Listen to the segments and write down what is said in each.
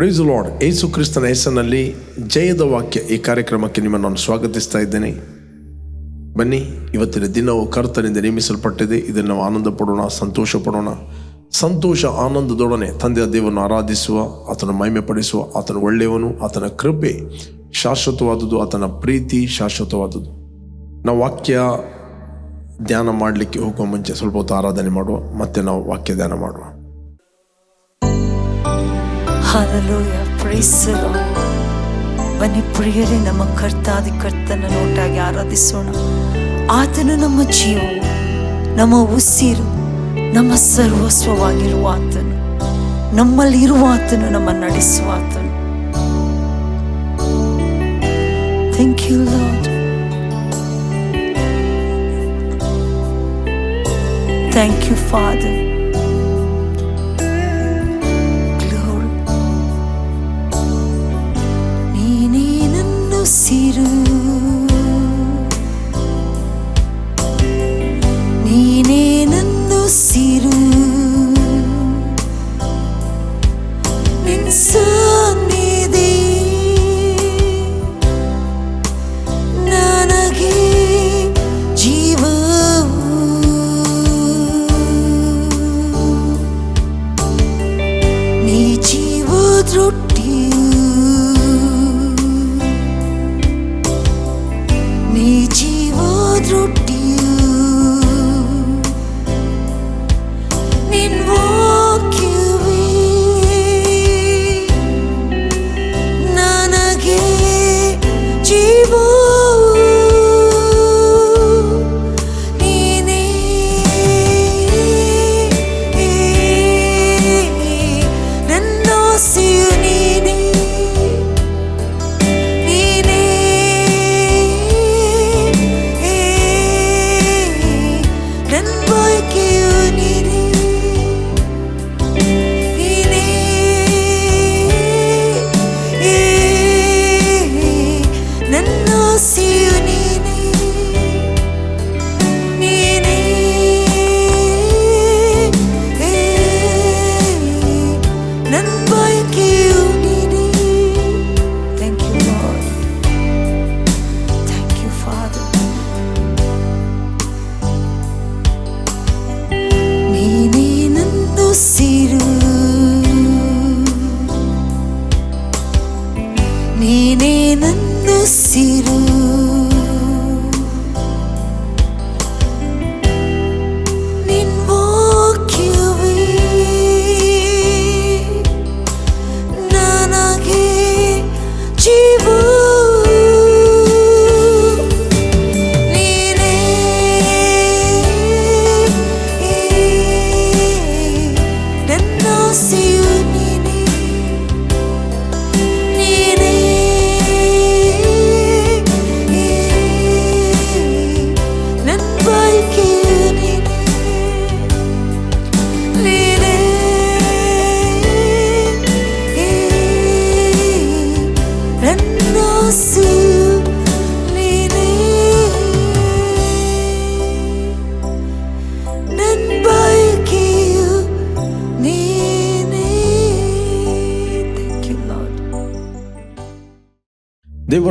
Price lord ಏಸು ಕ್ರಿಸ್ತನ ಹೆಸರಿನಲ್ಲಿ ಜಯದ ವಾಕ್ಯ ಈ ಕಾರ್ಯಕ್ರಮಕ್ಕೆ ನಿಮ್ಮನ್ನು ನಾನು ಸ್ವಾಗತಿಸ್ತಾ ಇದ್ದೇನೆ. ಬನ್ನಿ, ಇವತ್ತಿನ ದಿನವು ಕರ್ತನಿಂದ ನೇಮಿಸಲ್ಪಟ್ಟಿದೆ. ಇದನ್ನು ನಾವು ಆನಂದ ಪಡೋಣ ಸಂತೋಷ ಪಡೋಣ ಸಂತೋಷ ಆನಂದದೊಡನೆ ತಂದೆಯ ದೇವರನ್ನು ಆರಾಧಿಸುವ, ಆತನ ಮಹಿಮೆ ಪಡಿಸುವ ಆತನ ಒಳ್ಳೆಯವನು, ಆತನ ಕೃಪೆ ಶಾಶ್ವತವಾದುದು ಆತನ ಪ್ರೀತಿ ಶಾಶ್ವತವಾದುದು ನಾವು ವಾಕ್ಯ ಧ್ಯಾನ ಮಾಡಲಿಕ್ಕೆ ಹೋಗುವ ಮುಂಚೆ ಸ್ವಲ್ಪ ಹೊತ್ತು ಆರಾಧನೆ ಮಾಡುವ, ಮತ್ತೆ ನಾವು ವಾಕ್ಯ ಧ್ಯಾನ ಮಾಡುವ. Lord. ಬನ್ನಿ ಪ್ರಿಯರೇ, ನಮ್ಮ ಕರ್ತಾದಿ ಕರ್ತನ ನೋಟಾಗಿ ಆರಾಧಿಸೋಣ. ಆತನು ನಮ್ಮ ಜೀವ ನಮ್ಮ ಉಸಿರು, ನಮ್ಮ ಸರ್ವಸ್ವವಾಗಿರುವ ಆತನು. ನಮ್ಮಲ್ಲಿರುವ ಆತನು ನಮ್ಮ ನಡೆಸುವ ಆತನು. Thank you lord thank you father ನನ್ನ ಸಿರು ನೀನೇ ನನ್ನ ಸಿರು ನಿನ್ ಸನ್ನಿಧಿ ನನಗೆ ಜೀವವು ನೀ ಜೀವದೊಟ್ಟಿಯು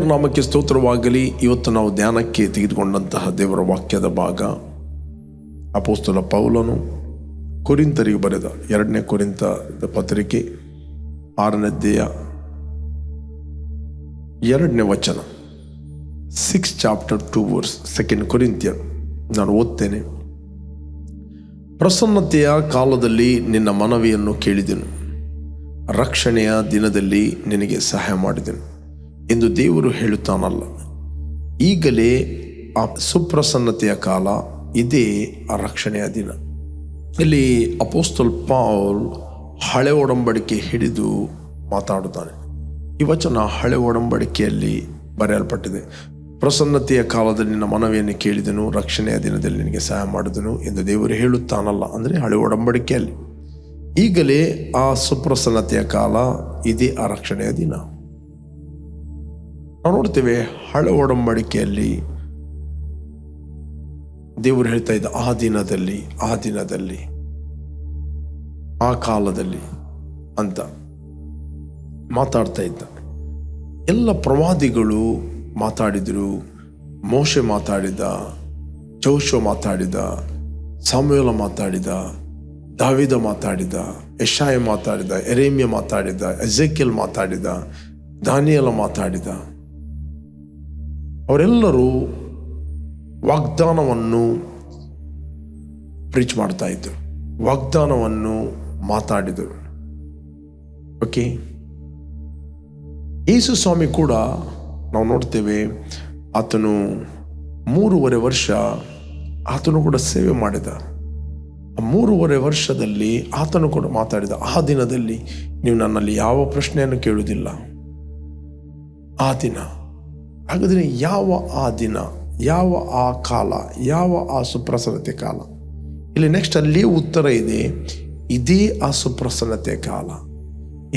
ನಾಮಕ್ಕೆ ಸ್ತೋತ್ರವಾಗಲಿ. ಇವತ್ತು ನಾವು ಧ್ಯಾನಕ್ಕೆ ತೆಗೆದುಕೊಂಡಂತಹ ದೇವರ ವಾಕ್ಯದ ಭಾಗ. ಅಪೋಸ್ತಲ ಪೌಲನು ಕೊರಿಂತರಿಗೆ ಬರೆದ ಎರಡನೇ ಕೊರಿಂತ ಪತ್ರಿಕೆ ಆರನೇದ್ದೆಯ ಎರಡನೇ ವಚನ. Six chapter two verse second Corinthian ನಾನು ಓದ್ತೇನೆ. ಪ್ರಸನ್ನತೆಯ ಕಾಲದಲ್ಲಿ ನಿನ್ನ ಮನವಿಯನ್ನು ಕೇಳಿದೆನು. ರಕ್ಷಣೆಯ ದಿನದಲ್ಲಿ ನಿನಗೆ ಸಹಾಯ ಮಾಡಿದೆನು. ಎಂದು ದೇವರು ಹೇಳುತ್ತಾನಲ್ಲ. ಈಗಲೇ ಆ ಸುಪ್ರಸನ್ನತೆಯ ಕಾಲ, ಇದೇ ಆ ರಕ್ಷಣೆಯ ದಿನ. ಇಲ್ಲಿ ಅಪೋಸ್ತಲ್ ಪಾಲ್ ಹಳೆ ಒಡಂಬಡಿಕೆ ಹಿಡಿದು ಮಾತಾಡುತ್ತಾನೆ. ಈ ವಚನ ಹಳೆ ಒಡಂಬಡಿಕೆಯಲ್ಲಿ ಬರೆಯಲ್ಪಟ್ಟಿದೆ. ಪ್ರಸನ್ನತೆಯ ಕಾಲದಲ್ಲಿ ನಿನ್ನ ಮನವಿಯನ್ನು ಕೇಳಿದನು, ರಕ್ಷಣೆಯ ದಿನದಲ್ಲಿ ನಿನಗೆ ಸಹಾಯ ಮಾಡಿದನು ಎಂದು ದೇವರು ಹೇಳುತ್ತಾನಲ್ಲ, ಅಂದರೆ ಹಳೆ ಒಡಂಬಡಿಕೆಯಲ್ಲಿ. ಈಗಲೇ ಆ ಸುಪ್ರಸನ್ನತೆಯ ಕಾಲ, ಇದೇ ಆ ರಕ್ಷಣೆಯ ದಿನ. ನಾವು ನೋಡ್ತೇವೆ ಹಳೆ ಒಡಂಬಡಿಕೆಯಲ್ಲಿ ದೇವರು ಹೇಳ್ತಾ ಇದ್ದ ಆ ದಿನದಲ್ಲಿ ಆ ದಿನದಲ್ಲಿ, ಆ ಕಾಲದಲ್ಲಿ ಅಂತ ಮಾತಾಡ್ತಾ ಇದ್ದ. ಎಲ್ಲ ಪ್ರವಾದಿಗಳು ಮಾತಾಡಿದರು, ಮೋಶೆ ಮಾತಾಡಿದ ಚೌಶೋ ಮಾತಾಡಿದ ಸಾಮ್ಯೋಲ ಮಾತಾಡಿದ, ದಾವಿದ ಮಾತಾಡಿದ, ಯಶಾಯ ಮಾತಾಡಿದ ಎರೇಮ್ಯ ಮಾತಾಡಿದ, ಎಜೆಕಿಯಲ್ ಮಾತಾಡಿದ, ದಾನಿಯಲ ಮಾತಾಡಿದ. ಅವರೆಲ್ಲರೂ ವಾಗ್ದಾನವನ್ನು ಪ್ರೀಚ್ ಮಾಡ್ತಾ ಇದ್ದರು. ವಾಗ್ದಾನವನ್ನು ಮಾತಾಡಿದರು. ಓಕೆ ಯೇಸು ಸ್ವಾಮಿ ಕೂಡ ನಾವು ನೋಡ್ತೇವೆ, ಆತನು ಮೂರುವರೆ ವರ್ಷ ಆತನು ಕೂಡ ಸೇವೆ ಮಾಡಿದ. ಆ ಮೂರುವರೆ ವರ್ಷದಲ್ಲಿ ಆತನು ಕೂಡ ಮಾತಾಡಿದ. ಆ ದಿನದಲ್ಲಿ ನೀವು ನನ್ನಲ್ಲಿ ಯಾವ ಪ್ರಶ್ನೆಯನ್ನು ಕೇಳುವುದಿಲ್ಲ. ಆ ದಿನ ಹಾಗಾದರೆ ಯಾವ ಆ ದಿನ, ಯಾವ ಆ ಕಾಲ, ಯಾವ ಆ ಸುಪ್ರಸನ್ನತೆ ಕಾಲ? ಇಲ್ಲಿ ನೆಕ್ಸ್ಟ್ ಅಲ್ಲಿ ಉತ್ತರ ಇದೆ, ಇದೇ ಆ ಸುಪ್ರಸನ್ನತೆ ಕಾಲ,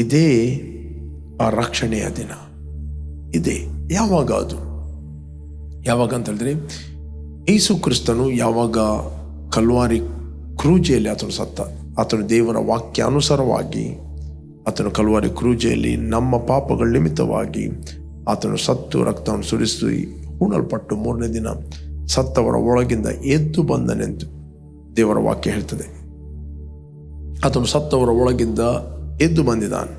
ಇದೇ ಆ ರಕ್ಷಣೆಯ ದಿನ. ಇದೆ, ಯಾವಾಗ ಅದು? ಯಾವಾಗ ಅಂತ ಹೇಳಿದ್ರೆ, ಯೇಸು ಕ್ರಿಸ್ತನು ಯಾವಾಗ ಕಲ್ವಾರಿ ಕ್ರೂಜೆಯಲ್ಲಿ ಆತನು ಸತ್ತ, ಆತನು ದೇವರ ವಾಕ್ಯಾನುಸಾರವಾಗಿ, ಆತನು ಕಲ್ವಾರಿ ಕ್ರೂಜೆಯಲ್ಲಿ ನಮ್ಮ ಪಾಪಗಳ ನಿಮಿತ್ತವಾಗಿ ಆತನು ಸತ್ತು, ರಕ್ತವನ್ನು ಸುರಿಸಿ ಹೂಣಲ್ಪಟ್ಟು ಮೂರನೇ ದಿನ ಸತ್ತವರ ಒಳಗಿಂದ ಎದ್ದು ಬಂದನೆಂದು ದೇವರ ವಾಕ್ಯ ಹೇಳ್ತದೆ. ಆತನು ಸತ್ತವರ ಒಳಗಿಂದ ಎದ್ದು ಬಂದಿದ್ದಾನೆ.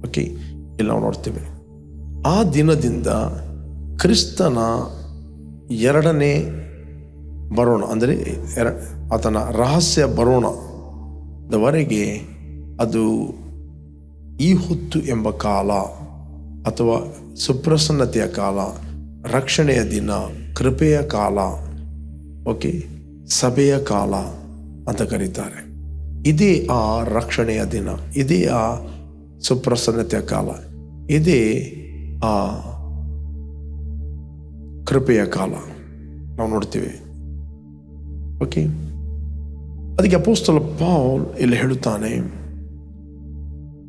ಓಕೆ, ಇಲ್ಲಿ ನಾವು ನೋಡ್ತೇವೆ. ಆ ದಿನದಿಂದ ಕ್ರಿಸ್ತನ ಎರಡನೇ ಬರೋಣ, ಅಂದರೆ ಎರ, ಆತನ ರಹಸ್ಯ ಬರೋಣದವರೆಗೆ ಅದು ಈ ಹೊತ್ತು ಎಂಬ ಕಾಲ. ಅಥವಾ ಸುಪ್ರಸನ್ನತೆಯ ಕಾಲ, ರಕ್ಷಣೆಯ ದಿನ, ಕೃಪೆಯ ಕಾಲ, ಓಕೆ, ಸಭೆಯ ಕಾಲ ಅಂತ ಕರೀತಾರೆ. ಇದೇ ಆ ರಕ್ಷಣೆಯ ದಿನ, ಇದೇ ಆ ಸುಪ್ರಸನ್ನತೆಯ ಕಾಲ, ಇದೇ ಆ ಕೃಪೆಯ ಕಾಲ ನಾವು ನೋಡ್ತೀವಿ. ಓಕೆ? ಅದಕ್ಕೆ ಅಪೋಸ್ತಲ ಪಾಲ್ ಇಲ್ಲಿ ಹೇಳುತ್ತಾನೆ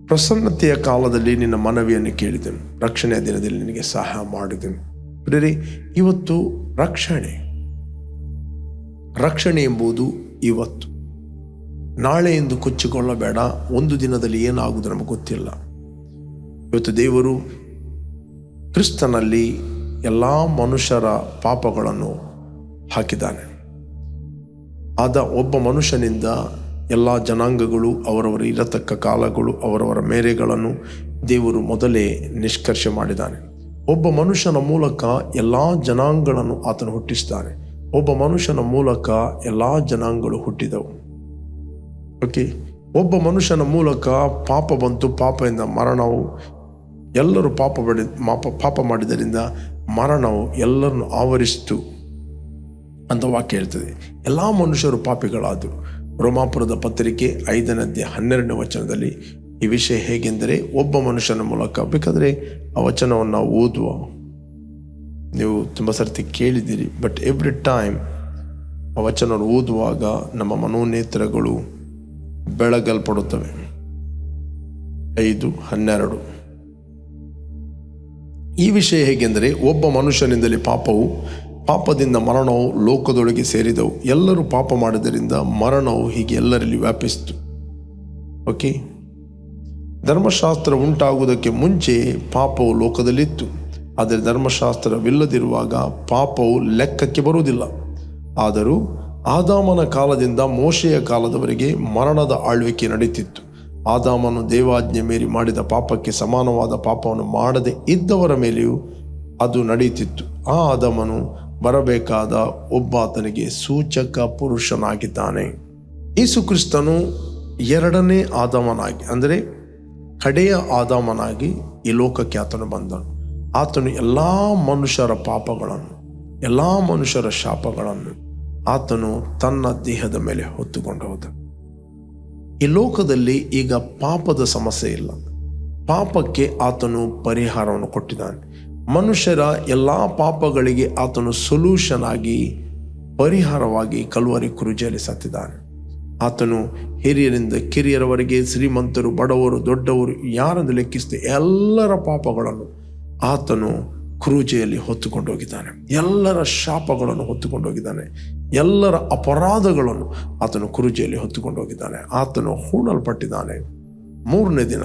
ಪ್ರಸನ್ನತೆಯ ಕಾಲದಲ್ಲಿ ನಿನ್ನ ಮನವಿಯನ್ನು ಕೇಳಿದೆನು. ರಕ್ಷಣೆಯ ದಿನದಲ್ಲಿ ನಿನಗೆ ಸಹಾಯ ಮಾಡಿದೆನು. ಪ್ರೇರಿ ಇವತ್ತು ರಕ್ಷಣೆ. ರಕ್ಷಣೆ ಎಂಬುದು ಇವತ್ತು. ನಾಳೆ ಎಂದು ಕೊಚ್ಚಿಕೊಳ್ಳಬೇಡ. ಒಂದು ದಿನದಲ್ಲಿ ಏನಾಗುವುದು ನಮಗೆ ಗೊತ್ತಿಲ್ಲ. ಇವತ್ತು ದೇವರು ಕ್ರಿಸ್ತನಲ್ಲಿ ಎಲ್ಲ ಮನುಷ್ಯರ ಪಾಪಗಳನ್ನು ಹಾಕಿದ್ದಾನೆ. ಆದ ಒಬ್ಬ ಮನುಷ್ಯನಿಂದ ಎಲ್ಲ ಜನಾಂಗಗಳು, ಅವರವರ ಇರತಕ್ಕ ಕಾಲಗಳು, ಅವರವರ ಮೇರೆಗಳನ್ನು ದೇವರು ಮೊದಲೇ ನಿಷ್ಕರ್ಷ ಮಾಡಿದ್ದಾನೆ. ಒಬ್ಬ ಮನುಷ್ಯನ ಮೂಲಕ ಎಲ್ಲ ಜನಾಂಗಗಳನ್ನು ಆತನು ಹುಟ್ಟಿಸ್ತಾನೆ. ಒಬ್ಬ ಮನುಷ್ಯನ ಮೂಲಕ ಎಲ್ಲ ಜನಾಂಗಗಳು ಹುಟ್ಟಿದವು. ಓಕೆ ಒಬ್ಬ ಮನುಷ್ಯನ ಮೂಲಕ ಪಾಪ ಬಂತು, ಪಾಪದಿಂದ ಮರಣವು, ಎಲ್ಲರೂ ಪಾಪ ಬಡಿ ಮಾಪ, ಪಾಪ ಮಾಡಿದ್ದರಿಂದ ಮರಣವು ಎಲ್ಲರನ್ನು ಆವರಿಸಿತು ಅಂತ ವಾಕ್ಯ ಹೇಳ್ತದೆ. ಎಲ್ಲ ಮನುಷ್ಯರು ಪಾಪಿಗಳಾದರು. ರೋಮಾಪುರದ ಪತ್ರಿಕೆ ಐದನದ್ದೆ ಹನ್ನೆರಡನೇ ವಚನದಲ್ಲಿ ಈ ವಿಷಯ ಹೇಗೆಂದರೆ ಒಬ್ಬ ಮನುಷ್ಯನ ಮೂಲಕ ಬೇಕಾದರೆ ಆ ವಚನವನ್ನು ನಾವು ಓದುವ. ನೀವು ತುಂಬ ಸರ್ತಿ ಕೇಳಿದ್ದೀರಿ ಬಟ್ ಎವ್ರಿ ಟೈಮ್ ಆ ವಚನವನ್ನು ಓದುವಾಗ ನಮ್ಮ ಮನೋನೇತ್ರಗಳು ಬೆಳಗಲ್ಪಡುತ್ತವೆ. ಐದು, ಹನ್ನೆರಡು. ಈ ವಿಷಯ ಹೇಗೆಂದರೆ ಒಬ್ಬ ಮನುಷ್ಯನಿಂದಲೇ ಪಾಪವು ಪಾಪದಿಂದ ಮರಣವು ಲೋಕದೊಳಗೆ ಸೇರಿದವು. ಎಲ್ಲರೂ ಪಾಪ ಮಾಡಿದ್ದರಿಂದ ಮರಣವು ಹೀಗೆ ಎಲ್ಲರಲ್ಲಿ ವ್ಯಾಪಿಸಿತು. ಓಕೆ ಧರ್ಮಶಾಸ್ತ್ರ ಉಂಟಾಗುವುದಕ್ಕೆ ಮುಂಚೆ ಪಾಪವು ಲೋಕದಲ್ಲಿತ್ತು. ಆದರೆ ಧರ್ಮಶಾಸ್ತ್ರವಿಲ್ಲದಿರುವಾಗ ಪಾಪವು ಲೆಕ್ಕಕ್ಕೆ ಬರುವುದಿಲ್ಲ. ಆದರೂ ಆದಾಮನ ಕಾಲದಿಂದ ಮೋಶೆಯ ಕಾಲದವರೆಗೆ ಮರಣದ ಆಳ್ವಿಕೆ ನಡೀತಿತ್ತು. ಆದಾಮನು ದೇವಾಜ್ಞೆ ಮೇರಿ ಮಾಡಿದ ಪಾಪಕ್ಕೆ ಸಮಾನವಾದ ಪಾಪವನ್ನು ಮಾಡದೆ ಇದ್ದವರ ಮೇಲೆಯೂ ಅದು ನಡೆಯುತ್ತಿತ್ತು. ಆ ಆದಾಮನು ಬರಬೇಕಾದ ಒಬ್ಬಾತನಿಗೆ ಸೂಚಕ ಪುರುಷನಾಗಿದ್ದಾನೆ. ಯೇಸು ಕ್ರಿಸ್ತನು ಎರಡನೇ ಆದಮನಾಗಿ, ಅಂದರೆ ಕಡೆಯ ಆದಮನಾಗಿ ಈ ಲೋಕಕ್ಕೆ ಆತನು ಬಂದನು. ಆತನು ಎಲ್ಲ ಮನುಷ್ಯರ ಪಾಪಗಳನ್ನು, ಎಲ್ಲ ಮನುಷ್ಯರ ಶಾಪಗಳನ್ನು ಆತನು ತನ್ನ ದೇಹದ ಮೇಲೆ ಹೊತ್ತುಕೊಂಡು ಹೋದ. ಈ ಲೋಕದಲ್ಲಿ ಈಗ ಪಾಪದ ಸಮಸ್ಯೆ ಇಲ್ಲ. ಪಾಪಕ್ಕೆ ಆತನು ಪರಿಹಾರವನ್ನು ಕೊಟ್ಟಿದ್ದಾನೆ. ಮನುಷ್ಯರ ಎಲ್ಲ ಪಾಪಗಳಿಗೆ ಆತನು ಸೊಲ್ಯೂಷನ್ ಆಗಿ ಪರಿಹಾರವಾಗಿ ಕಲ್ವರಿ ಕುರುಜಲಿ ಸತ್ತಿದ್ದಾನೆ. ಆತನು ಹಿರಿಯರಿಂದ ಕಿರಿಯರವರೆಗೆ, ಶ್ರೀಮಂತರು, ಬಡವರು, ದೊಡ್ಡವರು, ಯಾರನ್ನು ಲೆಕ್ಕಿಸದೆ ಎಲ್ಲರ ಪಾಪಗಳನ್ನು ಆತನು ಕ್ರೂಜೆಯಲ್ಲಿ ಹೊತ್ತುಕೊಂಡು ಹೋಗಿದ್ದಾನೆ ಎಲ್ಲರ ಶಾಪಗಳನ್ನು ಹೊತ್ತುಕೊಂಡು ಹೋಗಿದ್ದಾನೆ ಎಲ್ಲರ ಅಪರಾಧಗಳನ್ನು ಆತನು ಕುರುಜೆಯಲ್ಲಿ ಹೊತ್ತುಕೊಂಡು ಹೋಗಿದ್ದಾನೆ ಆತನು ಹೂಣಲ್ಪಟ್ಟಿದ್ದಾನೆ. ಮೂರನೇ ದಿನ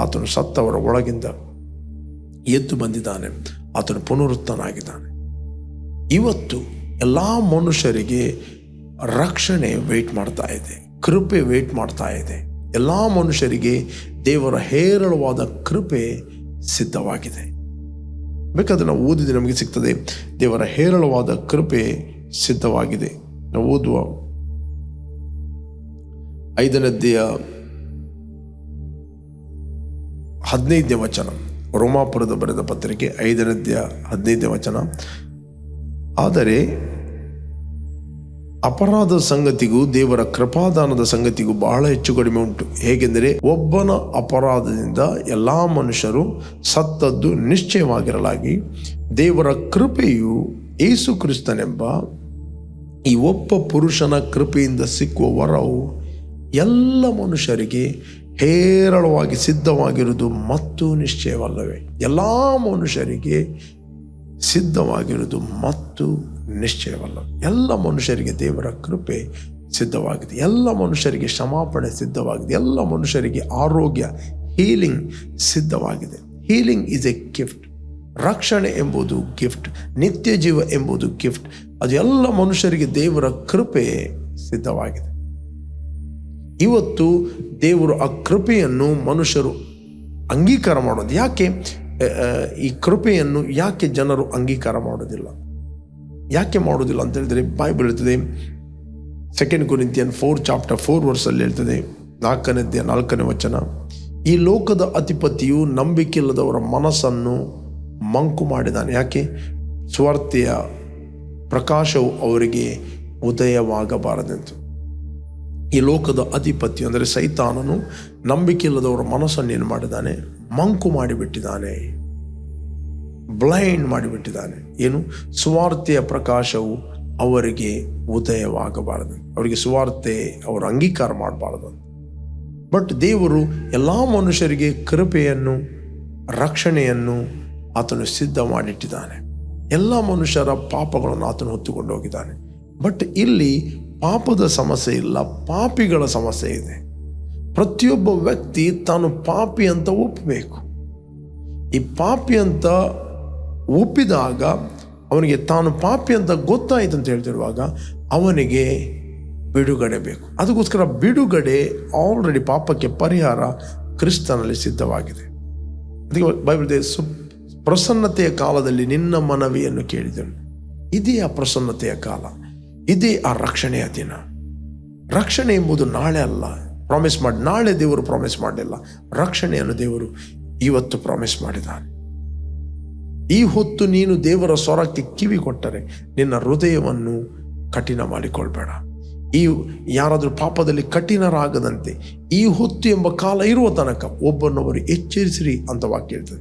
ಆತನು ಸತ್ತವರ ಒಳಗಿಂದ ಎದ್ದು ಬಂದಿದ್ದಾನೆ. ಆತನು ಪುನರುತ್ತನಾಗಿದ್ದಾನೆ ಇವತ್ತು ಎಲ್ಲ ಮನುಷ್ಯರಿಗೆ ರಕ್ಷಣೆ ವೇಟ್ ಮಾಡ್ತಾ ಇದೆ, ಕೃಪೆ ವೇಟ್ ಮಾಡ್ತಾ ಇದೆ. ಎಲ್ಲ ಮನುಷ್ಯರಿಗೆ ದೇವರ ಹೇರಳವಾದ ಕೃಪೆ ಸಿದ್ಧವಾಗಿದೆ. ಬೇಕಾದ್ರೆ ನಾವು ಓದಿದ್ರೆ ನಮಗೆ ಸಿಗ್ತದೆ, ದೇವರ ಹೇರಳವಾದ ಕೃಪೆ ಸಿದ್ಧವಾಗಿದೆ. ನಾವು ಓದುವ. ಐದನೇದ್ದೆಯ ಹದಿನೈದನೇ ವಚನ. ರೋಮಾಪುರದ ಬರೆದ ಪತ್ರಿಕೆ ಐದನೇದ್ಯ, ಹದಿನೈದನೇ ವಚನ. ಆದರೆ ಅಪರಾಧ ಸಂಗತಿಗೂ ದೇವರ ಕೃಪಾದಾನದ ಸಂಗತಿಗೂ ಬಹಳ ಹೆಚ್ಚು ಕಡಿಮೆ ಉಂಟು. ಹೇಗೆಂದರೆ ಒಬ್ಬನ ಅಪರಾಧದಿಂದ ಎಲ್ಲ ಮನುಷ್ಯರು ಸತ್ತದ್ದು ನಿಶ್ಚಯವಾಗಿರಲಾಗಿ ದೇವರ ಕೃಪೆಯು ಏಸು ಕ್ರಿಸ್ತನೆಂಬ ಈ ಒಬ್ಬ ಪುರುಷನ ಕೃಪೆಯಿಂದ ಸಿಕ್ಕುವ ವರವು ಎಲ್ಲ ಮನುಷ್ಯರಿಗೆ ಹೇರಳವಾಗಿ ಸಿದ್ಧವಾಗಿರುವುದು ಮತ್ತು ನಿಶ್ಚಯವಲ್ಲವೇ? ಎಲ್ಲ ಮನುಷ್ಯರಿಗೆ ಸಿದ್ಧವಾಗಿರುವುದು ಮತ್ತು ನಿಶ್ಚಯವಲ್ಲ ಎಲ್ಲ ಮನುಷ್ಯರಿಗೆ ದೇವರ ಕೃಪೆ ಸಿದ್ಧವಾಗಿದೆ. ಎಲ್ಲ ಮನುಷ್ಯರಿಗೆ ಕ್ಷಮಾಪಣೆ ಸಿದ್ಧವಾಗಿದೆ. ಎಲ್ಲ ಮನುಷ್ಯರಿಗೆ ಆರೋಗ್ಯ ಹೀಲಿಂಗ್ ಸಿದ್ಧವಾಗಿದೆ. ಹೀಲಿಂಗ್ ಈಸ್ ಎ ಗಿಫ್ಟ್ ರಕ್ಷಣೆ ಎಂಬುದು ಗಿಫ್ಟ್ ನಿತ್ಯ ಜೀವ ಎಂಬುದು ಗಿಫ್ಟ್ ಅದು ಎಲ್ಲ ಮನುಷ್ಯರಿಗೆ ದೇವರ ಕೃಪೆ ಸಿದ್ಧವಾಗಿದೆ. ಇವತ್ತು ದೇವರು ಆ ಕೃಪೆಯನ್ನು ಮನುಷ್ಯರು ಅಂಗೀಕಾರ ಮಾಡೋದು. ಯಾಕೆ? ಈ ಕೃಪೆಯನ್ನು ಯಾಕೆ ಜನರು ಅಂಗೀಕಾರ ಮಾಡೋದಿಲ್ಲ? ಯಾಕೆ ಮಾಡೋದಿಲ್ಲ ಅಂತ ಹೇಳಿದರೆ ಬೈಬಲ್ ಹೇಳ್ತದೆ second Corinthian four chapter four ವರ್ಸಲ್ಲಿ ಹೇಳ್ತದೆ ನಾಲ್ಕನೇದ್ಯ ನಾಲ್ಕನೇ ವಚನ, ಈ ಲೋಕದ ಅಧಿಪತಿಯು ನಂಬಿಕೆಯಿಲ್ಲದವರ ಮನಸ್ಸನ್ನು ಮಂಕು ಮಾಡಿದಾನೆ ಯಾಕೆ? ಸ್ವಾರ್ಥೆಯ ಪ್ರಕಾಶವು ಅವರಿಗೆ ಉದಯವಾಗಬಾರದೆಂದು. ಈ ಲೋಕದ ಅಧಿಪತಿ ಅಂದರೆ ಸೈತಾನನು ನಂಬಿಕೆಯಿಲ್ಲದವರ ಮನಸ್ಸನ್ನು ಏನು ಮಾಡಿದ್ದಾನೆ? ಮಂಕು ಮಾಡಿಬಿಟ್ಟಿದ್ದಾನೆ. ಬ್ಲೈಂಡ್ ಮಾಡಿಬಿಟ್ಟಿದ್ದಾನೆ. ಏನು? ಸುವಾರ್ತೆಯ ಪ್ರಕಾಶವು ಅವರಿಗೆ ಉದಯವಾಗಬಾರದು. ಅವರಿಗೆ ಸುವಾರ್ತೆ, ಅವರು ಅಂಗೀಕಾರ ಮಾಡಬಾರದು. ಬಟ್ ದೇವರು ಎಲ್ಲ ಮನುಷ್ಯರಿಗೆ ಕೃಪೆಯನ್ನು, ರಕ್ಷಣೆಯನ್ನು ಆತನು ಸಿದ್ಧ ಮಾಡಿಟ್ಟಿದ್ದಾನೆ. ಎಲ್ಲ ಮನುಷ್ಯರ ಪಾಪಗಳನ್ನು ಆತನು ಹೊತ್ತುಕೊಂಡು ಹೋಗಿದ್ದಾನೆ. ಬಟ್ ಇಲ್ಲಿ ಪಾಪದ ಸಮಸ್ಯೆ ಇಲ್ಲ, ಪಾಪಿಗಳ ಸಮಸ್ಯೆ ಇದೆ. ಪ್ರತಿಯೊಬ್ಬ ವ್ಯಕ್ತಿ ತಾನು ಪಾಪಿ ಅಂತ ಒಪ್ಪಬೇಕು ಈ ಪಾಪಿ ಅಂತ ಒಪ್ಪಿದಾಗ ಅವನಿಗೆ ತಾನು ಪಾಪಿ ಅಂತ ಗೊತ್ತಾಯಿತು ಅಂತ ಹೇಳ್ತಿರುವಾಗ ಅವನಿಗೆ ಬಿಡುಗಡೆ ಬೇಕು. ಅದಕ್ಕೋಸ್ಕರ ಬಿಡುಗಡೆ ಆಲ್ರೆಡಿ ಪಾಪಕ್ಕೆ ಪರಿಹಾರ ಕ್ರಿಸ್ತನಲ್ಲಿ ಸಿದ್ಧವಾಗಿದೆ. ಅದಕ್ಕೆ ಬೈಬಲ್ ಸು ಪ್ರಸನ್ನತೆಯ ಕಾಲದಲ್ಲಿ ನಿನ್ನ ಮನವಿಯನ್ನು ಕೇಳಿದನು ಇದೇ ಆ ಪ್ರಸನ್ನತೆಯ ಕಾಲ. ಇದೇ ಆ ರಕ್ಷಣೆಯ ದಿನ. ರಕ್ಷಣೆ ಎಂಬುದು ನಾಳೆ ಅಲ್ಲ. ಪ್ರಾಮಿಸ್ ಮಾಡಿ, ನಾಳೆ ದೇವರು ಪ್ರಾಮಿಸ್ ಮಾಡಲಿಲ್ಲ ರಕ್ಷಣೆಯನ್ನು ದೇವರು ಇವತ್ತು ಪ್ರಾಮಿಸ್ ಮಾಡಿದ್ದಾನೆ ಈ ಹೊತ್ತು ನೀನು ದೇವರ ಸ್ವರಕ್ಕೆ ಕಿವಿ ಕೊಟ್ಟರೆ ನಿನ್ನ ಹೃದಯವನ್ನು ಕಠಿಣ ಮಾಡಿಕೊಳ್ಬೇಡ. ಈ ಯಾರಾದರೂ ಪಾಪದಲ್ಲಿ ಕಠಿಣರಾಗದಂತೆ ಈ ಹೊತ್ತು ಎಂಬ ಕಾಲ ಇರುವ ತನಕ ಒಬ್ಬನೊಬ್ಬರು ಎಚ್ಚರಿಸಿರಿ ಅಂತ ವಾಕ್ಯ ಹೇಳ್ತದೆ.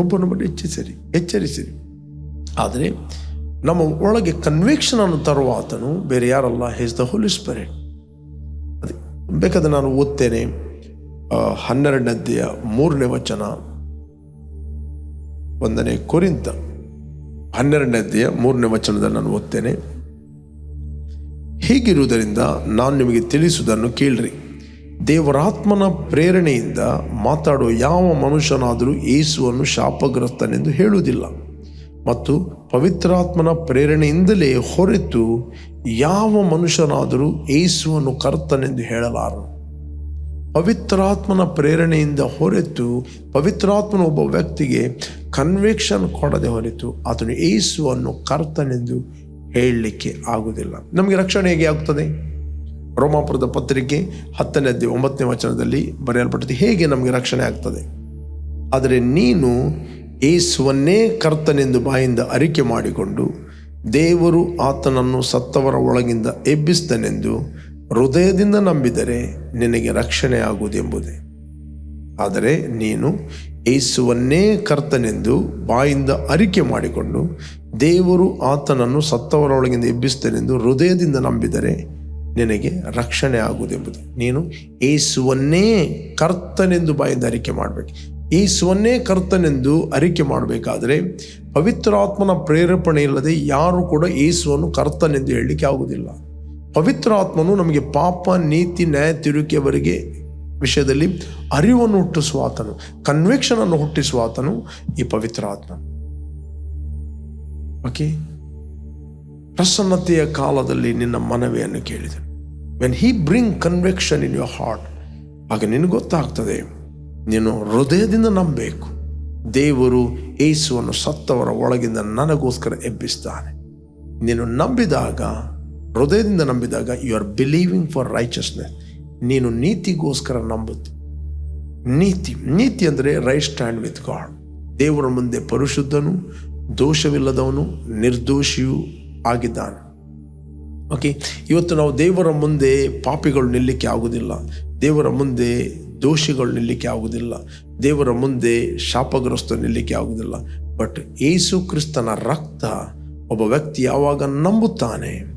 ಒಬ್ಬನೊಬ್ಬರು ಎಚ್ಚರಿಸಿರಿ ಎಚ್ಚರಿಸಿರಿ. ಆದರೆ ನಮ್ಮ ಒಳಗೆ ಕನ್ವಿಕ್ಷನ್ ಅನ್ನು ತರುವ ಆತನು ಬೇರೆ ಯಾರಲ್ಲ ಹೇಸ್ ದ ಹೋಲಿ ಸ್ಪಿರಿಟ್ ಅದೇ, ಬೇಕಾದ್ರೆ ನಾನು ಓದ್ತೇನೆ ಹನ್ನೆರಡನೇದ್ದೆಯ ಮೂರನೇ ವಚನ. ಒಂದನೇ ಕುರಿತ ಹನ್ನೆರಡನೇದ್ದೆಯ ಮೂರನೇ ವಚನದಲ್ಲಿ ನಾನು ಓದ್ತೇನೆ. ಹೀಗಿರುವುದರಿಂದ ನಾನು ನಿಮಗೆ ತಿಳಿಸುವುದನ್ನು ಕೇಳ್ರಿ. ದೇವರಾತ್ಮನ ಪ್ರೇರಣೆಯಿಂದ ಮಾತಾಡುವ ಯಾವ ಮನುಷ್ಯನಾದರೂ ಯೇಸುವನ್ನು ಶಾಪಗ್ರಸ್ತನೆಂದು ಹೇಳುವುದಿಲ್ಲ. ಮತ್ತು ಪವಿತ್ರಾತ್ಮನ ಪ್ರೇರಣೆಯಿಂದಲೇ ಹೊರತು ಯಾವ ಮನುಷ್ಯನಾದರೂ ಏಸುವನ್ನು ಕರ್ತನೆಂದು ಹೇಳಲಾರನು. ಪವಿತ್ರಾತ್ಮನ ಪ್ರೇರಣೆಯಿಂದ ಹೊರತು ಪವಿತ್ರಾತ್ಮನ ಒಬ್ಬ ವ್ಯಕ್ತಿಗೆ ಕನ್ವಿಕ್ಷನ್ ಕೊಡದೆ ಹೊರತು ಆತನು ಏಸುವನ್ನು ಕರ್ತನೆಂದು ಹೇಳಲಿಕ್ಕೆ ಆಗುವುದಿಲ್ಲ. ನಮಗೆ ರಕ್ಷಣೆ ಹೇಗೆ ಆಗ್ತದೆ ರೋಮಾಪುರದ ಪತ್ರಿಕೆ ಹತ್ತನೇ ಅಧ್ಯಾಯ ಒಂಬತ್ತನೇ ವಚನದಲ್ಲಿ ಬರೆಯಲ್ಪಟ್ಟಿದೆ, ಹೇಗೆ ನಮಗೆ ರಕ್ಷಣೆ ಆಗ್ತದೆ? ಆದರೆ ನೀನು ಯೇಸುವನ್ನೇ ಕರ್ತನೆಂದು ಬಾಯಿಂದ ಅರಿಕೆ ಮಾಡಿಕೊಂಡು ದೇವರು ಆತನನ್ನು ಸತ್ತವರ ಒಳಗಿಂದ ಎಬ್ಬಿಸ್ತನೆಂದು ಹೃದಯದಿಂದ ನಂಬಿದರೆ ನಿನಗೆ ರಕ್ಷಣೆ ಆಗುವುದೆಂಬುದೇ ಆದರೆ ನೀನು ಯೇಸುವನ್ನೇ ಕರ್ತನೆಂದು ಬಾಯಿಂದ ಅರಿಕೆ ಮಾಡಿಕೊಂಡು ದೇವರು ಆತನನ್ನು ಸತ್ತವರೊಳಗಿಂದ ಎಬ್ಬಿಸ್ತನೆಂದು ಹೃದಯದಿಂದ ನಂಬಿದರೆ ನಿನಗೆ ರಕ್ಷಣೆ ಆಗುವುದೆಂಬುದು ನೀನು ಏಸುವನ್ನೇ ಕರ್ತನೆಂದು ಬಾಯಿಂದ ಅರಿಕೆ ಮಾಡಬೇಕು. ಯೇಸುವನ್ನೇ ಕರ್ತನೆಂದು ಅರಿಕೆ ಮಾಡಬೇಕಾದರೆ ಪವಿತ್ರಾತ್ಮನ ಪ್ರೇರೇಪಣೆ ಇಲ್ಲದೆ ಯಾರು ಕೂಡ ಯೇಸುವನ್ನು ಕರ್ತನೆಂದು ಹೇಳಲಿಕ್ಕೆ ಆಗುವುದಿಲ್ಲ. ಪವಿತ್ರಾತ್ಮನು ನಮಗೆ ಪಾಪ, ನೀತಿ, ನ್ಯಾಯ ತಿರುಕೆಯವರೆಗೆ ವಿಷಯದಲ್ಲಿ ಅರಿವನ್ನು ಹುಟ್ಟಿಸುವ ಆತನು ಕನ್ವೆಕ್ಷನ್ ಅನ್ನು ಹುಟ್ಟಿಸುವ ಆತನು ಈ ಪವಿತ್ರಾತ್ಮ. ಓಕೆ ಪ್ರಸನ್ನತೆಯ ಕಾಲದಲ್ಲಿ ನಿನ್ನ ಮನವಿಯನ್ನು ಕೇಳಿದೆ when he bring conviction in your heart ಆಗ ನಿನಗೆ ಗೊತ್ತಾಗ್ತದೆ. ನೀನು ಹೃದಯದಿಂದ ನಂಬಬೇಕು. ದೇವರು ಏಸುವನ್ನು ಸತ್ತವರ ಒಳಗಿಂದ ನನಗೋಸ್ಕರ ಎಬ್ಬಿಸ್ತಾನೆ. ನೀನು ನಂಬಿದಾಗ, ಹೃದಯದಿಂದ ನಂಬಿದಾಗ you are believing for righteousness ನೀನು ನೀತಿಗೋಸ್ಕರ ನಂಬುತ್ತೆ. ನೀತಿ ನೀತಿ ಅಂದರೆ ರೈಟ್ ಸ್ಟ್ಯಾಂಡ್ ವಿತ್ ಗಾಡ್ ದೇವರ ಮುಂದೆ ಪರಿಶುದ್ಧನು, ದೋಷವಿಲ್ಲದವನು, ನಿರ್ದೋಷಿಯೂ ಆಗಿದ್ದಾನೆ. ಓಕೆ ಇವತ್ತು ನಾವು ದೇವರ ಮುಂದೆ ಪಾಪಿಗಳು ನಿಲ್ಲಕ್ಕೆ ಆಗುವುದಿಲ್ಲ. ದೇವರ ಮುಂದೆ ದೋಷಿಗಳು ನಿಲ್ಲಕ್ಕೆ ಆಗುವುದಿಲ್ಲ. ದೇವರ ಮುಂದೆ ಶಾಪಗ್ರಸ್ತ ನಿಲ್ಲಕ್ಕೆ ಆಗುವುದಿಲ್ಲ. ಬಟ್ ಏಸು ಕ್ರಿಸ್ತನ ರಕ್ತ ಒಬ್ಬ ವ್ಯಕ್ತಿ ಯಾವಾಗ ನಂಬುತ್ತಾನೆ?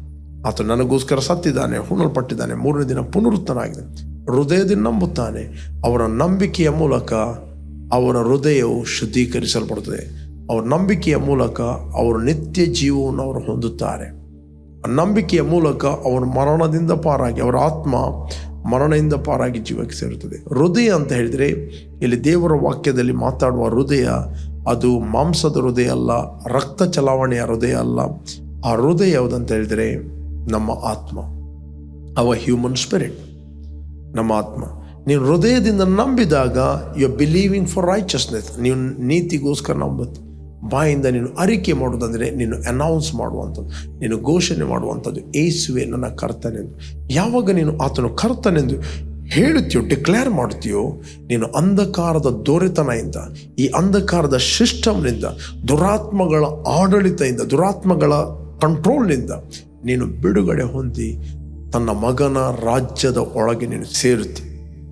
ಆತ ನನಗೋಸ್ಕರ ಸತ್ತಿದ್ದಾನೆ, ಹುಣಲ್ಪಟ್ಟಿದ್ದಾನೆ, ಮೂರನೇ ದಿನ ಪುನರುತ್ತನಾಗಿದೆ. ಹೃದಯದಿಂದ ನಂಬುತ್ತಾನೆ. ಅವರ ನಂಬಿಕೆಯ ಮೂಲಕ ಅವರ ಹೃದಯವು ಶುದ್ಧೀಕರಿಸಲ್ಪಡುತ್ತದೆ. ಅವರ ನಂಬಿಕೆಯ ಮೂಲಕ ಅವರು ನಿತ್ಯ ಜೀವವನ್ನು ಅವರು ಹೊಂದುತ್ತಾರೆ. ನಂಬಿಕೆಯ ಮೂಲಕ ಅವರ ಮರಣದಿಂದ ಪಾರಾಗಿ ಅವರ ಆತ್ಮ ಮರಣದಿಂದ ಪಾರಾಗಿ ಜೀವಕ್ಕೆ ಸೇರುತ್ತದೆ. ಹೃದಯ ಅಂತ ಹೇಳಿದರೆ ಇಲ್ಲಿ ದೇವರ ವಾಕ್ಯದಲ್ಲಿ ಮಾತಾಡುವ ಹೃದಯ ಅದು ಮಾಂಸದ ಹೃದಯ ಅಲ್ಲ, ರಕ್ತ ಚಲಾವಣೆಯ ಹೃದಯ ಅಲ್ಲ. ಆ ಹೃದಯ ಯಾವುದಂತ ಹೇಳಿದರೆ ನಮ್ಮ ಆತ್ಮ. ಅವ ಹ್ಯೂಮನ್ ಸ್ಪಿರಿಟ್ ನಮ್ಮ ಆತ್ಮ. ನೀನು ಹೃದಯದಿಂದ ನಂಬಿದಾಗ ಯು ಬಿಲೀವಿಂಗ್ ಫಾರ್ ರೈಚಸ್ನೆಸ್ ನೀವು ನೀತಿಗೋಸ್ಕರ ನಂಬುತ್ತೆ ಬಾಯಿಂದ ನೀನು ಅರಿಕೆ ಮಾಡುವುದಂದರೆ ನೀನು ಅನೌನ್ಸ್ ಮಾಡುವಂಥದ್ದು, ನೀನು ಘೋಷಣೆ ಮಾಡುವಂಥದ್ದು, ಏಸುವೆ ನನ್ನ ಕರ್ತನೆಂದು. ಯಾವಾಗ ನೀನು ಆತನು ಕರ್ತನೆಂದು ಹೇಳುತ್ತೀಯೋ ಡಿಕ್ಲೇರ್ ಮಾಡ್ತೀಯೋ ನೀನು ಅಂಧಕಾರದ ದೊರೆತನದಿಂದ, ಈ ಅಂಧಕಾರದ ಸಿಸ್ಟಮ್ನಿಂದ ದುರಾತ್ಮಗಳ ಆಡಳಿತದಿಂದ, ದುರಾತ್ಮಗಳ ಕಂಟ್ರೋಲ್ನಿಂದ ನೀನು ಬಿಡುಗಡೆ ಹೊಂದಿ ತನ್ನ ಮಗನ ರಾಜ್ಯದ ಒಳಗೆ ನೀನು ಸೇರುತ್ತೆ.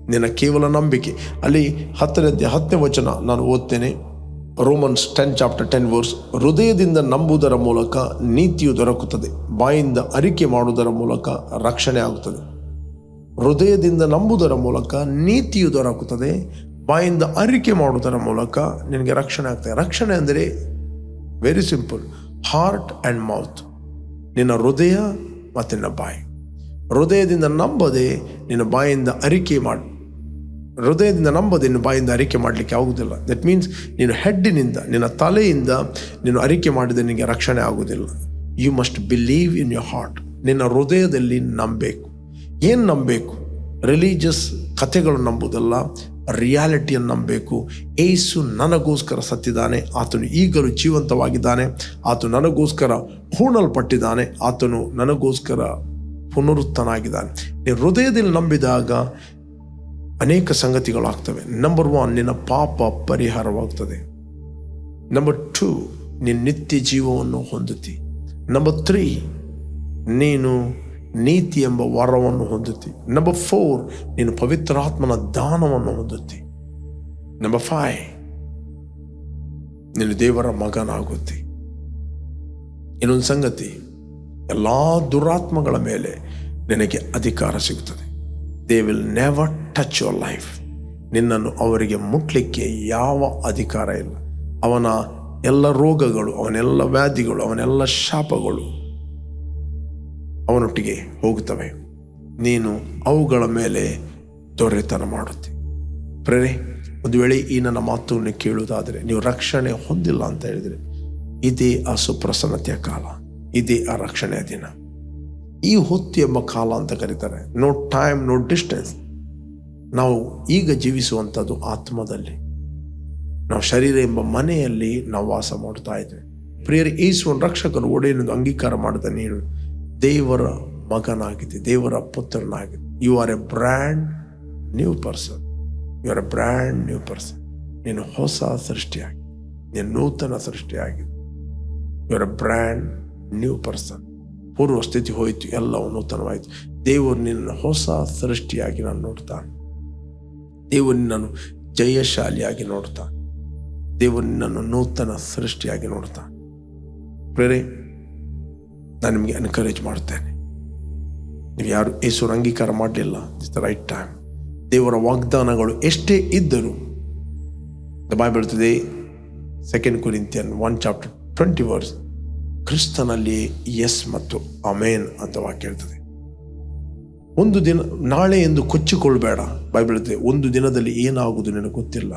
ನಿನ್ನ ಕೇವಲ ನಂಬಿಕೆ. ಅಲ್ಲಿ ಹತ್ತನೇ ಹತ್ತನೇ ವಚನ ನಾನು ಓದ್ತೇನೆ. Romans ten chapter ten verse ಹೃದಯದಿಂದ ನಂಬುವುದರ ಮೂಲಕ ನೀತಿಯು ದೊರಕುತ್ತದೆ. ಬಾಯಿಂದ ಅರಿಕೆ ಮಾಡುವುದರ ಮೂಲಕ ರಕ್ಷಣೆ ಆಗುತ್ತದೆ. ಹೃದಯದಿಂದ ನಂಬುವುದರ ಮೂಲಕ ನೀತಿಯು ದೊರಕುತ್ತದೆ. ಬಾಯಿಂದ ಅರಿಕೆ ಮಾಡುವುದರ ಮೂಲಕ ನಿನಗೆ ರಕ್ಷಣೆ ಆಗ್ತದೆ. ರಕ್ಷಣೆ ಅಂದರೆ very simple heart and mouth ನಿನ್ನ ಹೃದಯ ಮತ್ತು ನಿನ್ನ ಬಾಯಿ. ಹೃದಯದಿಂದ ನಂಬದೆ ನಿನ್ನ ಬಾಯಿಂದ ಅರಿಕೆ ಮಾಡಿ. ಹೃದಯದಿಂದ ನಂಬೋದು ನಿನ್ನ ಬಾಯಿಂದ ಅರಿಕೆ ಮಾಡಲಿಕ್ಕೆ ಆಗುವುದಿಲ್ಲ. ದಟ್ ಮೀನ್ಸ್ ನೀನು ಹೆಡ್ಡಿನಿಂದ, ನಿನ್ನ ತಲೆಯಿಂದ ನೀನು ಅರಿಕೆ ಮಾಡಿದ ನಿನಗೆ ರಕ್ಷಣೆ ಆಗುವುದಿಲ್ಲ. You must believe in your heart ನಿನ್ನ ಹೃದಯದಲ್ಲಿ ನಂಬಬೇಕು. ಏನು ನಂಬಬೇಕು? ರಿಲೀಜಿಯಸ್ ಕಥೆಗಳು ನಂಬುವುದಲ್ಲ ರಿಯಾಲಿಟಿಯನ್ನು ನಂಬಬೇಕು. ಏಸು ನನಗೋಸ್ಕರ ಸತ್ತಿದ್ದಾನೆ, ಆತನು ಈಗಲೂ ಜೀವಂತವಾಗಿದ್ದಾನೆ, ಆತನು ನನಗೋಸ್ಕರ ಹೂಣಲ್ಪಟ್ಟಿದ್ದಾನೆ, ಆತನು ನನಗೋಸ್ಕರ ಪುನರುತ್ತನಾಗಿದ್ದಾನೆ. ನೀನು ಹೃದಯದಲ್ಲಿ ನಂಬಿದಾಗ ಅನೇಕ ಸಂಗತಿಗಳಾಗ್ತವೆ. ನಂಬರ್ ಒನ್ ನಿನ್ನ ಪಾಪ ಪರಿಹಾರವಾಗ್ತದೆ. ನಂಬರ್ ಟೂ ನಿನ್ನ ನಿತ್ಯ ಜೀವವನ್ನು ಹೊಂದುತ್ತಿ. ನಂಬರ್ ತ್ರೀ ನೀನು ನೀತಿ ಎಂಬ ವರವನ್ನು ಹೊಂದುತ್ತಿ. ನಂಬರ್ ಫೋರ್ ನೀನು ಪವಿತ್ರಾತ್ಮನ ದಾನವನ್ನು ಹೊಂದುತ್ತಿ. ನಂಬರ್ ಫೈವ್ ನೀನು ದೇವರ ಮಗನಾಗುತ್ತಿ. ಇನ್ನೊಂದು ಸಂಗತಿ, ಎಲ್ಲ ದುರಾತ್ಮಗಳ ಮೇಲೆ ನಿನಗೆ ಅಧಿಕಾರ ಸಿಗುತ್ತದೆ they will never touch your life ನಿನ್ನನ್ನು ಅವರಿಗೆ ಮುಟ್ಲಿಕ್ಕೆ ಯಾವ ಅಧಿಕಾರ ಇಲ್ಲ. ಅವನ ಎಲ್ಲ ರೋಗಗಳು, ಅವನೆಲ್ಲ ವ್ಯಾಧಿಗಳು, ಅವನೆಲ್ಲ ಶಾಪಗಳು ಅವನೊಟ್ಟಿಗೆ ಹೋಗುತ್ತವೆ. ನೀನು ಅವುಗಳ ಮೇಲೆ ದೊರೆತನ ಮಾಡುತ್ತೆ. ಪ್ರೇರೆ ಒಂದು ವೇಳೆ ಈ ನನ್ನ ಮಾತನ್ನು ಕೇಳುವುದಾದರೆ ನೀವು ರಕ್ಷಣೆ ಹೊಂದಿಲ್ಲ ಅಂತ ಹೇಳಿದರೆ, ಇದೇ ಆ ಸುಪ್ರಸನ್ನತೆಯ ಕಾಲ, ಇದೇ ಆ ರಕ್ಷಣೆಯ ದಿನ. ಈ ಹೊತ್ತು ಎಂಬ ಕಾಲ ಅಂತ ಕರೀತಾರೆ. ನೋ ಟೈಮ್ ನೋ ಡಿಸ್ಟೆನ್ಸ್ ನಾವು ಈಗ ಜೀವಿಸುವಂಥದ್ದು ಆತ್ಮದಲ್ಲಿ. ನಾವು ಶರೀರ ಎಂಬ ಮನೆಯಲ್ಲಿ ನಾವು ವಾಸ ಮಾಡ್ತಾ ಇದ್ದೇವೆ. ಪ್ರಿಯರ್ ಈಸುವನ್ ರಕ್ಷಕನು ಒಡೆಯನ್ನು ಅಂಗೀಕಾರ ಮಾಡಿದ ನೀನು ದೇವರ ಮಗನಾಗಿದೆ ದೇವರ ಪುತ್ರನಾಗಿದೆ you are a brand new person you are a brand new person ನೀನು ಹೊಸ ಸೃಷ್ಟಿಯಾಗಿದೆ ನೀನು ನೂತನ ಸೃಷ್ಟಿಯಾಗಿದೆ you are a brand new person ಪೂರ್ವ ಸ್ಥಿತಿ ಹೋಯಿತು, ಎಲ್ಲವೂ ನೂತನವಾಯಿತು. ದೇವರು ನಿನ್ನನ್ನು ಹೊಸ ಸೃಷ್ಟಿಯಾಗಿ ನಾನು ನೋಡ್ತಾನೆ. ದೇವರು ನಿನ್ನನ್ನು ಜಯಶಾಲಿಯಾಗಿ ನೋಡ್ತಾನೆ. ದೇವರು ನಿನ್ನನ್ನು ನೂತನ ಸೃಷ್ಟಿಯಾಗಿ ನೋಡ್ತಾನೆ. ಪ್ರೇರೆ ನಾನು ನಿಮಗೆ ಎನ್ಕರೇಜ್ ಮಾಡ್ತೇನೆ. ನೀವು ಯಾರು ಹೆಸರು ಅಂಗೀಕಾರ ಮಾಡಲಿಲ್ಲ ಇಸ್ ದ ರೈಟ್ ಟೈಮ್ ದೇವರ ವಾಗ್ದಾನಗಳು ಎಷ್ಟೇ ಇದ್ದರೂ ದ ಬೈಬಲ್ ಹೇಳ್ತದೆ second Corinthian one chapter twenty verse ಕ್ರಿಸ್ತನಲ್ಲಿ ಎಸ್ ಮತ್ತು ಅಮೇನ್ ಅಂತ ವಾಕ್ಯ ಹೇಳ್ತದೆ ಒಂದು ದಿನ, ನಾಳೆ ಎಂದು ಕೊಚ್ಚಿಕೊಳ್ಬೇಡ ಬೈಬಲ್ ಒಂದು ದಿನದಲ್ಲಿ ಏನಾಗುವುದು ನಿನಗೆ ಗೊತ್ತಿಲ್ಲ.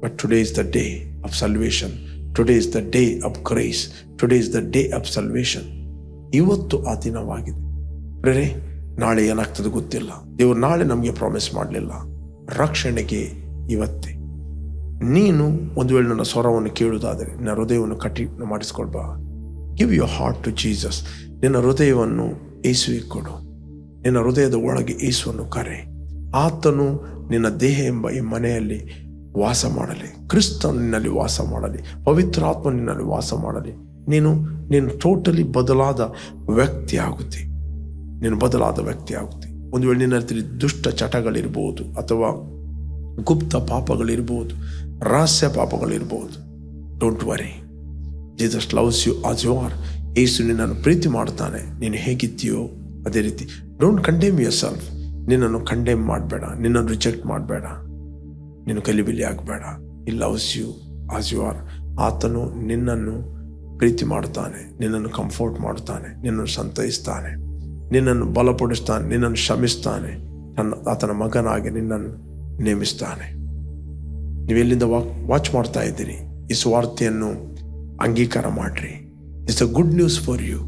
But today is the day of salvation today is the day of Christ today is the day of salvation ಇವತ್ತು ಆ ದಿನವಾಗಿದೆ. ಪ್ರೇರೆ ನಾಳೆ ಏನಾಗ್ತದೆ ಗೊತ್ತಿಲ್ಲ. ದೇವರು ನಾಳೆ ನಮಗೆ ಪ್ರಾಮಿಸ್ ಮಾಡಲಿಲ್ಲ. ರಕ್ಷಣೆಗೆ ಇವತ್ತೇ. ನೀನು ಒಂದು ವೇಳೆ ನನ್ನ ಸ್ವರವನ್ನು ಕೇಳುವುದಾದರೆ, ನನ್ನ ಹೃದಯವನ್ನು ಕಠಿಣ ಮಾಡಿಸ್ಕೊಳ್ಬಾ. Give you heart to Jesus ನಿನ್ನ ಹೃದಯವನ್ನು ಏಸುವಿಗೆ ಕೊಡು. ನಿನ್ನ ಹೃದಯದ ಒಳಗೆ ಏಸುವನ್ನು ಕರೆ. ಆತನು ನಿನ್ನ ದೇಹ ಎಂಬ ಈ ಮನೆಯಲ್ಲಿ ವಾಸ ಮಾಡಲಿ. ಕ್ರಿಸ್ತ ನಿನ್ನಲ್ಲಿ ವಾಸ ಮಾಡಲಿ. ಪವಿತ್ರಾತ್ಮ ನಿನ್ನಲ್ಲಿ ವಾಸ ಮಾಡಲಿ. ನೀನು ನೀನು ಟೋಟಲಿ ಬದಲಾದ ವ್ಯಕ್ತಿ ಆಗುತ್ತೆ. ನೀನು ಬದಲಾದ ವ್ಯಕ್ತಿ ಆಗುತ್ತೆ. ಒಂದು ವೇಳೆ ನಿನ್ನ ಹತ್ತಿರ ದುಷ್ಟ ಚಟಗಳಿರ್ಬೋದು ಅಥವಾ ಗುಪ್ತ ಪಾಪಗಳಿರ್ಬೋದು, ರಹಸ್ಯ ಪಾಪಗಳಿರ್ಬೋದು don't worry Jesus loves you as you are ಏಸು ನಿನ್ನನ್ನು ಪ್ರೀತಿ ಮಾಡ್ತಾನೆ ನೀನು ಹೇಗಿದ್ದೀಯೋ ಅದೇ ರೀತಿ. ಡೋಂಟ್ ಕಂಡೇಮ್ ಯುವರ್ ಸೆಲ್ಫ್ ನಿನ್ನನ್ನು ಕಂಡೇಮ್ ಮಾಡಬೇಡ. ನಿನ್ನನ್ನು ರಿಜೆಕ್ಟ್ ಮಾಡಬೇಡ. ನೀನು ಕಲಿಬಿಲಿ ಆಗಬೇಡ. He loves you as you are ಆತನು ನಿನ್ನನ್ನು ಪ್ರೀತಿ ಮಾಡ್ತಾನೆ ನಿನ್ನನ್ನು ಕಂಫರ್ಟ್ ಮಾಡ್ತಾನೆ ನಿನ್ನನ್ನು ಸಂತೈಸ್ತಾನೆ. ನಿನ್ನನ್ನು ಬಲಪಡಿಸ್ತಾನೆ. ನಿನ್ನನ್ನು ಶ್ರಮಿಸ್ತಾನೆ ನನ್ನ ಆತನ ಮಗನಾಗಿ ನಿನ್ನನ್ನು ನೇಮಿಸ್ತಾನೆ. ನೀವೆಲ್ಲಿಂದ ವಾಕ್ ವಾಚ್ ಮಾಡ್ತಾ ಇದ್ದೀರಿ? ಈ ಸ್ವಾರ್ಥೆಯನ್ನು ಅಂಗೀಕಾರ ಮಾಡ್ರಿ. It's a good news for you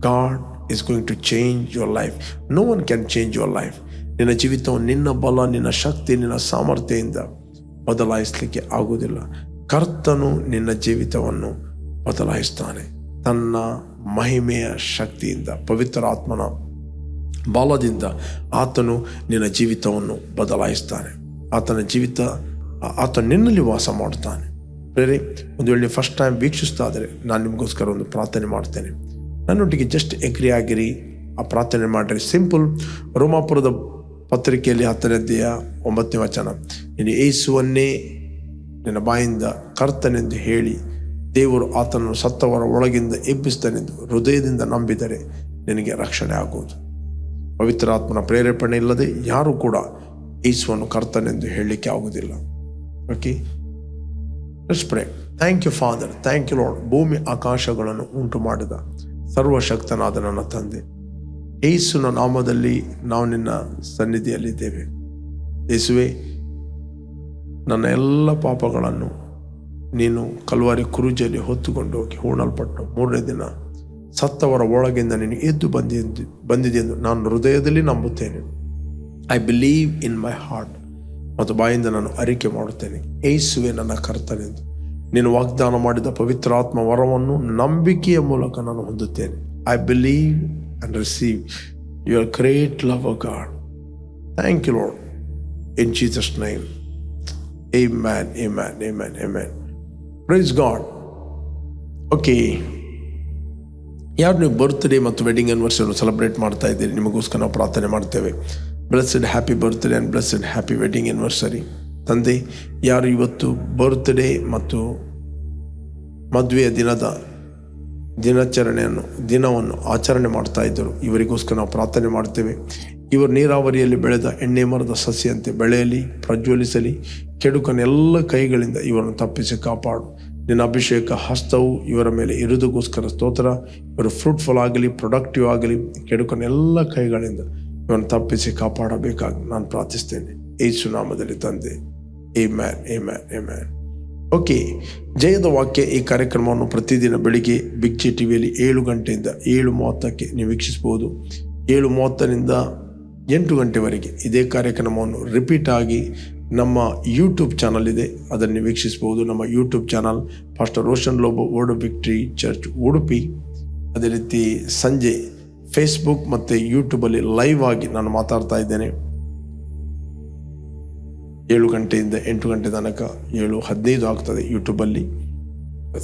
God is going to change your life no one can change your life ನಿನ್ನ ಜೀವಿತವನ್ನು ನಿನ್ನ ಬಲ, ನಿನ್ನ ಶಕ್ತಿ, ನಿನ್ನ ಸಾಮರ್ಥ್ಯದಿಂದ ಬದಲಾಯಿಸಲಿಕ್ಕೆ ಆಗುವುದಿಲ್ಲ. ಕರ್ತನು ನಿನ್ನ ಜೀವಿತವನ್ನು ಬದಲಾಯಿಸ್ತಾನೆ. ತನ್ನ ಮಹಿಮೆಯ ಶಕ್ತಿಯಿಂದ, ಪವಿತ್ರ ಆತ್ಮನ ಬಾಲದಿಂದ ಆತನು ನಿನ್ನ ಜೀವಿತವನ್ನು ಬದಲಾಯಿಸ್ತಾನೆ. ಆತನ ಜೀವಿತ ಆತ ನಿನ್ನಲ್ಲಿ ವಾಸ ಮಾಡ್ತಾನೆ ಬೇರೆ ಒಂದು ವೇಳೆ ಫಸ್ಟ್ ಟೈಮ್ ವೀಕ್ಷಿಸ್ತಾ ಇದ್ದರೆ ನಾನು ನಿಮಗೋಸ್ಕರ ಒಂದು ಪ್ರಾರ್ಥನೆ ಮಾಡ್ತೇನೆ. ನನ್ನೊಟ್ಟಿಗೆ ಜಸ್ಟ್ ಎಗ್ರಿ ಆಗಿರಿ. ಆ ಪ್ರಾರ್ಥನೆ ಮಾಡಿರಿ. ಸಿಂಪಲ್ ರೋಮಾಪುರದ ಪತ್ರಿಕೆಯಲ್ಲಿ ಹತ್ತನೇ ಅಧ್ಯಾಯ ಒಂಬತ್ತನೇ ವಚನ. ನೀನು ಏಸುವನ್ನೇ ನಿನ್ನ ಬಾಯಿಂದ ಕರ್ತನೆಂದು ಹೇಳಿ, ದೇವರು ಆತನನ್ನು ಸತ್ತವರ ಒಳಗಿಂದ ಎಬ್ಬಿಸ್ತಾನೆಂದು ಹೃದಯದಿಂದ ನಂಬಿದರೆ ನಿನಗೆ ರಕ್ಷಣೆ ಆಗುವುದು. ಪವಿತ್ರಾತ್ಮನ ಪ್ರೇರೇಪಣೆ ಇಲ್ಲದೆ ಯಾರೂ ಕೂಡ ಯೇಸುವನ್ನು ಕರ್ತನೆಂದು ಹೇಳಲಿಕ್ಕೆ ಆಗುವುದಿಲ್ಲ. Okay thank you father thank you lord ಭೂಮಿ ಆಕಾಶಗಳನ್ನು ಉಂಟು ಮಾಡಿದ ಸರ್ವಶಕ್ತನಾದ ನನ್ನ ತಂದೆ. ಯೇಸುನ ನಾಮದಲ್ಲಿ ನಾವು ನಿನ್ನ ಸನ್ನಿಧಿಯಲ್ಲಿದ್ದೇವೆ. ಯೇಸುವೆ, ನನ್ನ ಎಲ್ಲ ಪಾಪಗಳನ್ನು ನೀನು ಕಲ್ವಾರಿ ಕುರುಜಲ್ಲಿ ಹೊತ್ತುಕೊಂಡು ಹೋಗಿ ಹೂಣಲ್ಪಟ್ಟು ಮೂರನೇ ದಿನ ಸತ್ತವರ ಒಳಗಿಂದ ನೀನು ಎದ್ದು ಬಂದಿದ್ದು ಬಂದಿದೆ ಎಂದು ನಾನು ಹೃದಯದಲ್ಲಿ ನಂಬುತ್ತೇನೆ. I believe in my heart ಮತ್ತು ಬಾಯಿಂದ ನಾನು ಅರಿಕೆ ಮಾಡುತ್ತೇನೆ. ಏಸುವೆ ನನ್ನ ಕರ್ತನೆಂದು. ನೀನು ವಾಗ್ದಾನ ಮಾಡಿದ ಪವಿತ್ರಾತ್ಮ ವರವನ್ನು ನಂಬಿಕೆಯ ಮೂಲಕ ನಾನು ಹೊಂದುತ್ತೇನೆ. I believe and receive your great love oh God thank you lord in Jesus name amen amen amen praise God okay ಯಾರು ನೀವು ಬರ್ತ್ಡೇ ಮತ್ತು ವೆಡ್ಡಿಂಗ್ ಆನಿವರ್ಸರಿ ಸೆಲೆಬ್ರೇಟ್ ಮಾಡ್ತಾ ಇದ್ದೀರಿ, ನಿಮಗೋಸ್ಕರ ನಾವು ಪ್ರಾರ್ಥನೆ ಮಾಡ್ತೇವೆ. Blessed happy birthday and blessed happy wedding anniversary ತಂದೆ, ಯಾರು ಇವತ್ತು ಬರ್ತ್ಡೇ ಮತ್ತು ಮದುವೆಯ ದಿನದ ದಿನಾಚರಣೆಯನ್ನು, ದಿನವನ್ನು ಆಚರಣೆ ಮಾಡ್ತಾ ಇದ್ದರು. ಇವರಿಗೋಸ್ಕರ ನಾವು ಪ್ರಾರ್ಥನೆ ಮಾಡ್ತೇವೆ. ಇವರು ನೀರಾವರಿಯಲ್ಲಿ ಬೆಳೆದ ಎಣ್ಣೆ ಮರದ ಸಸ್ಯಂತೆ ಬೆಳೆಯಲಿ, ಪ್ರಜ್ವಲಿಸಲಿ ಕೆಡುಕನೆಲ್ಲ ಕೈಗಳಿಂದ ಇವರನ್ನು ತಪ್ಪಿಸಿ ಕಾಪಾಡು. ನಿನ್ನ ಅಭಿಷೇಕ ಹಸ್ತವು ಇವರ ಮೇಲೆ ಇರುವುದಕ್ಕೋಸ್ಕರ ಸ್ತೋತ್ರ. ಇವರು ಫ್ರೂಟ್ಫುಲ್ ಆಗಲಿ ಪ್ರೊಡಕ್ಟಿವ್ ಆಗಲಿ ಕೆಡುಕನೆಲ್ಲ ಕೈಗಳಿಂದ ಇವರನ್ನು ತಪ್ಪಿಸಿ ಕಾಪಾಡಬೇಕಾಗಿ ನಾನು ಪ್ರಾರ್ಥಿಸ್ತೇನೆ. ಈ ಸುನಾಮದಲ್ಲಿ ತಂದೆ. Amen amen amen okay ಜಯದ ವಾಕ್ಯ ಈ ಕಾರ್ಯಕ್ರಮವನ್ನು ಪ್ರತಿದಿನ ಬೆಳಿಗ್ಗೆ ಬಿಗ್ ಜಿ ಟಿ ವಿಯಲ್ಲಿ ಏಳು ಗಂಟೆಯಿಂದ ಏಳು ಮೂವತ್ತಕ್ಕೆ ನೀವು ವೀಕ್ಷಿಸಬಹುದು. ಏಳು ಮೂವತ್ತರಿಂದ ಎಂಟು ಗಂಟೆವರೆಗೆ ಇದೇ ಕಾರ್ಯಕ್ರಮವನ್ನು ರಿಪೀಟ್ ಆಗಿ ನಮ್ಮ ಯೂಟ್ಯೂಬ್ ಚಾನಲ್ ಇದೆ. ಅದನ್ನು ವೀಕ್ಷಿಸಬಹುದು. ನಮ್ಮ YouTube channel pastor Roshan Lobo Word Victory Church Udupi ಅದೇ ರೀತಿ ಸಂಜೆ ಫೇಸ್ಬುಕ್ ಮತ್ತು ಯೂಟ್ಯೂಬಲ್ಲಿ ಲೈವ್ ಆಗಿ ನಾನು ಮಾತಾಡ್ತಾ ಇದ್ದೇನೆ. ಏಳು ಗಂಟೆಯಿಂದ ಎಂಟು ಗಂಟೆ ತನಕ, ಏಳು ಹದಿನೈದು ಆಗ್ತದೆ ಯೂಟ್ಯೂಬಲ್ಲಿ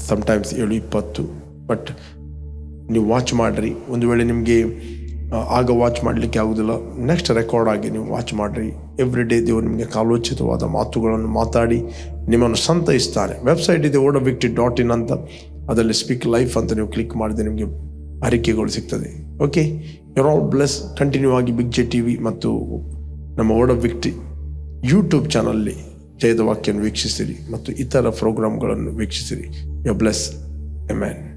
ಸಮ್ಟೈಮ್ಸ್ ಏಳು ಇಪ್ಪತ್ತು ಬಟ್ ನೀವು ವಾಚ್ ಮಾಡಿರಿ. ಒಂದು ವೇಳೆ ನಿಮಗೆ ಆಗ ವಾಚ್ ಮಾಡಲಿಕ್ಕೆ ಆಗೋದಿಲ್ಲ ನೆಕ್ಸ್ಟ್ ರೆಕಾರ್ಡ್ ಆಗಿ ನೀವು ವಾಚ್ ಮಾಡಿರಿ. ಎವ್ರಿ ಡೇ ದೇವರು ನಿಮಗೆ ಕಾಲೋಚಿತವಾದ ಮಾತುಗಳನ್ನು ಮಾತಾಡಿ, ನಿಮ್ಮನ್ನು ಸಂತೈಸ್ತಾರೆ. ವೆಬ್ಸೈಟ್ ಇದೆ ಓಡ ವಿಕ್ಟಿ ಡಾಟ್ ಇನ್ ಅಂತ. ಅದರಲ್ಲಿ ಸ್ಪೀಕ್ ಲೈಫ್ ಅಂತ ನೀವು ಕ್ಲಿಕ್ ಮಾಡಿದರೆ ನಿಮಗೆ ಅರಿಕೆಗಳು ಸಿಗ್ತದೆ. Okay you're all bless continue ಆಗಿ ಬಿಗ್ ಜೆ ಟಿ ವಿ ಮತ್ತು ನಮ್ಮ ಓಡ ವಿಕ್ಟಿ ಯೂಟ್ಯೂಬ್ ಚಾನಲ್ಲಿ ಜಯದ ವಾಕ್ಯವನ್ನು ವೀಕ್ಷಿಸಿರಿ ಮತ್ತು ಇತರ ಪ್ರೋಗ್ರಾಮ್ಗಳನ್ನು ವೀಕ್ಷಿಸಿರಿ. You bless amen